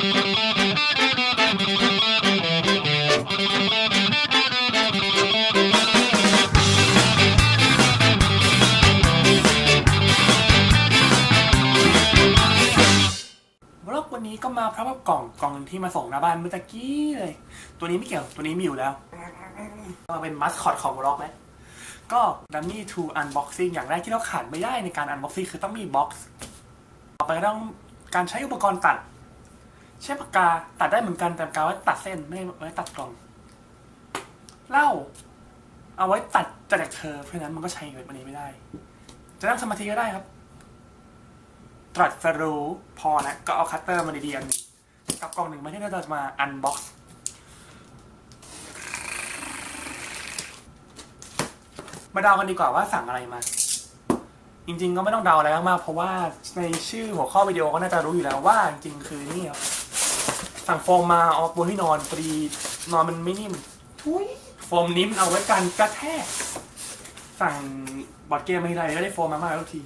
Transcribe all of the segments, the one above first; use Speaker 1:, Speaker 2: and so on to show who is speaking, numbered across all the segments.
Speaker 1: บล็อกวันนี้ก็มาพร้อมกับกล่องกล่องที่มาส่งหน้าบ้านเมื่อตะกี้เลย ตัวนี้ไม่เกี่ยวตัวนี้มีอยู่แล้วก็เป็นมัสคอตของบล็อกไหมก็ดัมมี่ทูอันบ็อกซิ่งอย่างแรกที่เราขาดไม่ได้ในการอันบ็อกซิ่งคือต้องมีบ็อกซ์ต่อไปก็ต้องการใช้อุปกรณ์ตัด ใช้ปากกาตัดได้เหมือนกันแต่ปากกาไว้ตัดเส้นไม่ไว้ตัดกล่องเหล้าเอาไว้ตัดจากจากเธอเพราะนั้นมันก็ใช้แบบนี้ไม่ได้ จะนั่งสมาธิก็ได้ครับ ตรัสรู้พอนะก็เอาคัตเตอร์มาดีๆอันนึงกับกล่องหนึ่งมาที่เราจะมาอันบ็อกซ์มาเดากันดีกว่าว่าสั่งอะไรมา จริงๆก็ไม่ต้องเดาอะไรมากเพราะว่าในชื่อหัวข้อวิดีโอก็น่าจะรู้อยู่แล้วว่าจริงๆคือนี่ครับ สั่งโฟมมาเอาบนที่นอนพอดีนอนมันไม่นิ่มทุยโฟมนิ่มเอาไว้กันกระแทก สั่งบอร์ดเกมไม่ได้ก็ได้โฟมมามากทุกที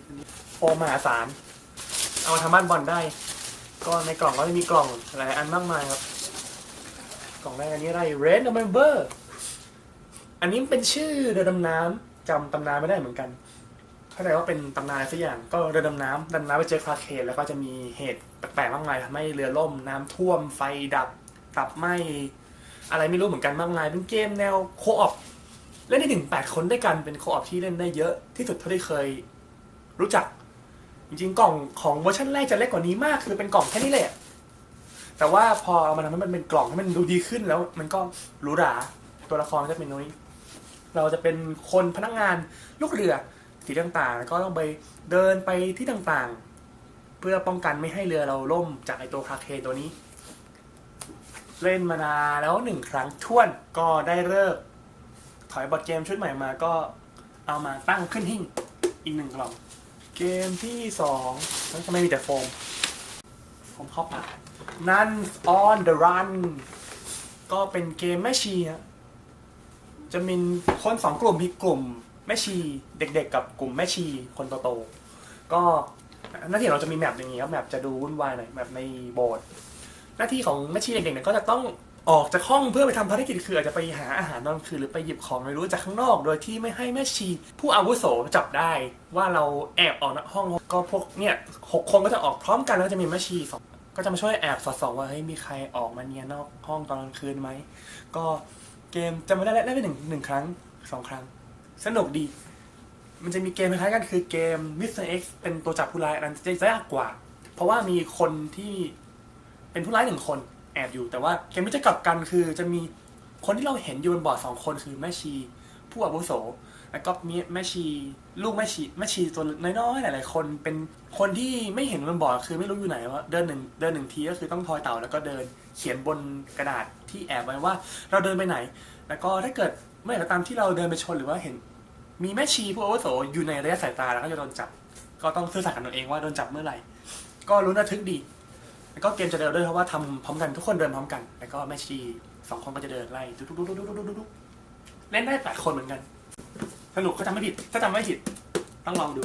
Speaker 1: โฟมมหาศาลเอามาทำบ้านบอลได้ ก็ในกล่องก็จะมีกล่องหลายอันมากมายครับ กล่องแรกอันนี้อะไร Red November อันนี้เป็นชื่อเรือดำน้ำจำตำนานไม่ได้เหมือนกันเข้าใจว่าเป็นตำนานอะไรสักอย่างก็เรือดำน้ำดำน้ำไปเจอคลาเคนแล้วก็จะมีเหตุ แปลกๆมากมายทำให้เรือล่มน้ำท่วมไฟดับตับไหมอะไรไม่รู้เหมือนกันมากมาย เป็นเกมแนวโคออปเล่นได้ถึง8คนด้วยกันเป็นโคออปที่เล่นได้เยอะที่สุดเท่าที่เคย รู้จัก จริงๆกล่องของเวอร์ชันแรกจะเล็กกว่านี้มาก คือเป็นกล่องแค่นี้เละแต่ว่าพอเอามาทำให้มันเป็นกล่องให้มันดูดีขึ้นแล้ว มันก็หรูหราตัวละครก็จะเป็นนุ้ยเราจะเป็นคนพนักงานลูกเรือสีต่างๆ ก็ต้องไปเดินไปที่ต่างๆ พื่อป้องกันไม่ให้เรือเราล่มจากไอตัวคาเคนตัวนี้ เล่นมานานแล้วหนึ่งครั้งท่วนก็ได้เลิกถอยบอดเกมชุดใหม่มาก็เอามาตั้งขึ้นหิ้งอีกหนึ่งกล่อง เกมที่สองแล้วทำไมมีแต่โฟมโฟมเข้าปาก Nuns on the Run ก็เป็นเกมแม่ชีฮะจะมีคนสองกลุ่มมีกลุ่มแม่ชีเด็กๆกับกลุ่มแม่ชีคนโตๆก็ หน้าที่เราจะมีแมปอย่างนี้ครับแมปจะดูวุ่นวายหน่อยแมปในโบสถ์หน้าที่ของแม่ชีเด็กๆเนี่ยก็จะต้องออกจากห้องเพื่อไปทำภารกิจคืออาจจะไปหาอาหารตอนคืนหรือไปหยิบของไม่รู้จากข้างนอก โดยที่ไม่ให้แม่ชี ผู้อาวุโสจับได้ว่าเราแอบออกนอกห้องก็พวกเนี่ยหกคนก็จะออกพร้อมกันแล้วจะมีแม่ชีสองก็จะมาช่วยแอบสอดส่องว่าเฮ้ยมีใครออกมาเนียนนอกห้องตอนกลางคืนไหมก็เกมจะไม่ได้เล่นไปหนึ่งหนึ่งครั้งสองครั้ง สนุกดี มันจะมีเกมคล้ายกันคือเกม Mr. X เป็นตัวจับผู้ร้ายอันนั้นจะยากกว่า เพราะว่ามีคนที่เป็นผู้ร้ายหนึ่งคนแอบอยู่ แต่ว่าเกมที่จะกลับกันคือจะมีคนที่เราเห็นอยู่บนบอร์ดสองคนคือแม่ชี ผู้อาวุโสแล้วก็มีแม่ชีลูกแม่ชีแม่ชีตัวน้อยๆหลายๆคน เป็นคนที่ไม่เห็นบนบอร์ดคือไม่รู้อยู่ไหนว่าเดินหนึ่งเดินหนึ่งทีก็คือต้องทอยเต่าแล้วก็เดินเขียนบนกระดาษที่แอบไว้ว่า เราเดินไปไหน แล้วก็ถ้าเกิดเมื่อไหร่ก็ตามที่เราเดินไปชนหรือว่าเห็น มีแม่ชีผู้อาวุโสอยู่ในระยะสายตาแล้วก็จะโดนจับ ก็ต้องซื่อสัตย์กับตัวเองว่าโดนจับเมื่อไหร่ ก็รู้นระทึกดี แล้วก็เกมจะเดินด้วยเพราะว่าทำพร้อมกันทุกคนเดินพร้อมกัน แล้วก็แม่ชีสองคนก็จะเดินไล่ดุ๊ดุ๊กดุ๊กดุ๊กดุ๊กดุ๊กดุ๊กเล่นได้แปดคนเหมือนกัน สนุกเขาจำไม่ผิด ถ้าจำไม่ผิด ต้องลองดู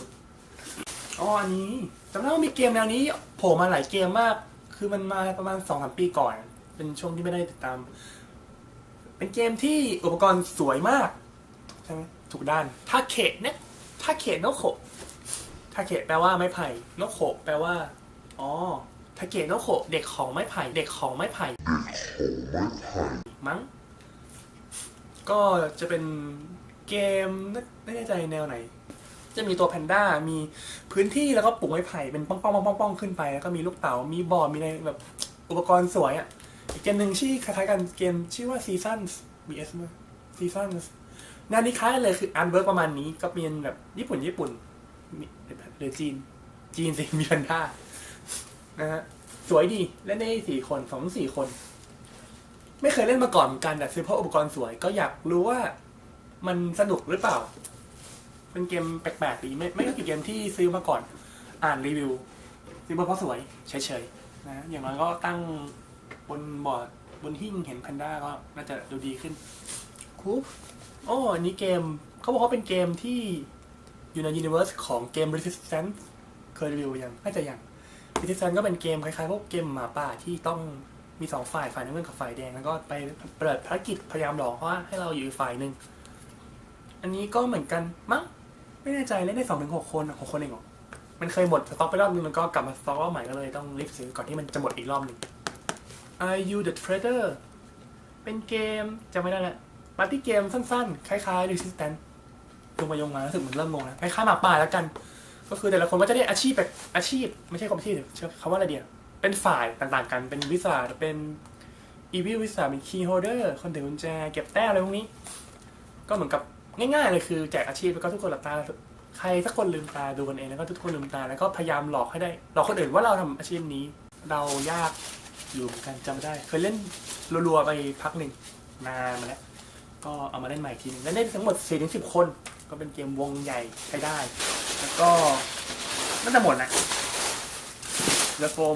Speaker 1: อ๋อ อันนี้จำได้ว่ามีเกมแนวนี้โผล่มาหลายเกมมาก คือมันมาประมาณสองสามปีก่อน เป็นช่วงที่ไม่ได้ติดตาม เป็นเกมที่อุปกรณ์สวยมาก ใช่ไหม ถูกด้านทาเขะเนี่ยทาเขะโนโขะทาเขะแปลว่าไม้ไผ่โนโขะแปลว่า อ๋อทาเกะโนโขะเด็กของไม้ไผ่ เด็กของไม้ไผ่ มั้ง ก็จะเป็นเกมไม่ไม่แน่ใจแนวไหน จะมีตัวแพนด้า มีพื้นที่แล้วก็ปลูกไม้ไผ่เป็นป้องป้องป้องป้องป้องขึ้นไป แล้วก็มีลูกเต๋า มีบอร์ดมีอะไรแบบอุปกรณ์สวยอะ อีกเกมหนึ่งชื่อคล้ายๆกันเกมชื่อว่า Seasons มี S ไหม Seasons แนวนี้คล้ายกันเลยคืออาร์ตเวิร์กประมาณนี้ก็เป็นแบบญี่ปุ่นญี่ปุ่นหรือจีน จีนสิมีแพนด้านะฮะสวยดีเล่นได้สี่คนสองสี่คน ไม่เคยเล่นมาก่อนเหมือนกันแต่ซื้อเพราะอุปกรณ์สวยก็อยากรู้ว่ามันสนุกหรือเปล่า เป็นเกมแปลกๆดีไม่ไม่ก็คือเกมที่ซื้อมาก่อน อ่านรีวิวซื้อมาเพราะสวยเฉยๆนะอย่างน้อยก็ตั้งบนบอร์ดบนหิ้งเห็นแพนด้าก็น่าจะดูดีขึ้น คูโอ้อันนี้เกมเขาบอกว่าเป็นเกมที่อยู่ในยูนิเวอร์สของเกม Resistance เคยรีวิวยังน่าจะยังพิธีแซนก็เป็นเกมคล้ายๆพวกเกมหมาป่าที่ต้องมีสองฝ่ายฝ่ายน้ำเงินกับฝ่ายแดงแล้วก็ไปเปิดภารกิจพยายามหลอกว่าให้เราอยู่อีกฝ่ายหนึ่งอันนี้ก็เหมือนกันมั้งไม่แน่ใจเล่นได้สองถึงหกคนอะหกคนเองเหรอมันเคยหมดสต็อกไปรอบนึงแล้วก็กลับมาสต็อกรอบใหม่ก็เลยต้องรีบซื้อก่อนที่มันจะหมดอีกรอบหนึ่ง Are You the Trader เป็นเกมจะไม่ได้แหละ ปาร์ตี้เกมสั้นๆ คล้ายๆ Resistance ลงมายงมารู้สึกเหมือนเริ่มงงแล้วคล้ายๆหมาป่าแล้วกัน ก็คือแต่ละคนก็จะได้อาชีพแบบอาชีพ ไม่ใช่ความอาชีพเชื่อคำว่าอะไรเดียวเป็นฝ่ายต่างๆ กันเป็นวิสาเป็นอีวิวิสาเป็นคีย์โฮเดอร์คนถือกุญแจเก็บแต้มอะไรพวกนี้ ก็เหมือนกับง่ายๆเลยคือแจกอาชีพแล้วก็ทุกคนหลับตาใครสักคนลืมตาดูกันเองแล้วก็ทุกคนลืมตาแล้วก็พยายามหลอกให้ได้หลอกคนอื่นว่าเราทำอาชีพนี้ เรายากอยู่เหมือนกันจำไม่ได้ เคยเล่นรัวๆไปพักหนึ่งนานมาแล้ว ก็เอามาเล่นใหม่อีกทีหนึงแล้วเล่นทั้งหมด4ถึง10คน ก็เป็นเกมวงใหญ่ใช้ได้ แล้วก็น่าจะหมดนะเหลือโฟม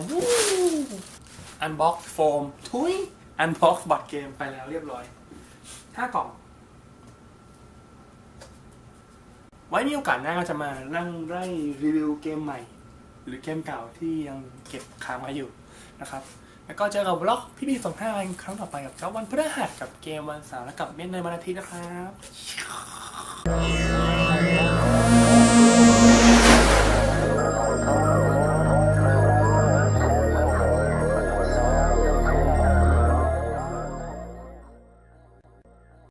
Speaker 1: อันบ็อกโฟมทุยอันบ็อกบัตรเกมไปแล้วเรียบร้อยห้ากล่อง ไว้มีโอกาสหน้าก็จะมานั่งไล่รีวิวเกมใหม่ หรือเกมเก่าที่ยังเก็บค้างไว้อยู่นะครับ แล้วก็เจอกับบล็อกพี่พีสองห้าครั้งต่อไปกับเจ้าวันพฤหัสกับเกมวันเสาร์และกับเม่นในวันอาทิตย์นะครับ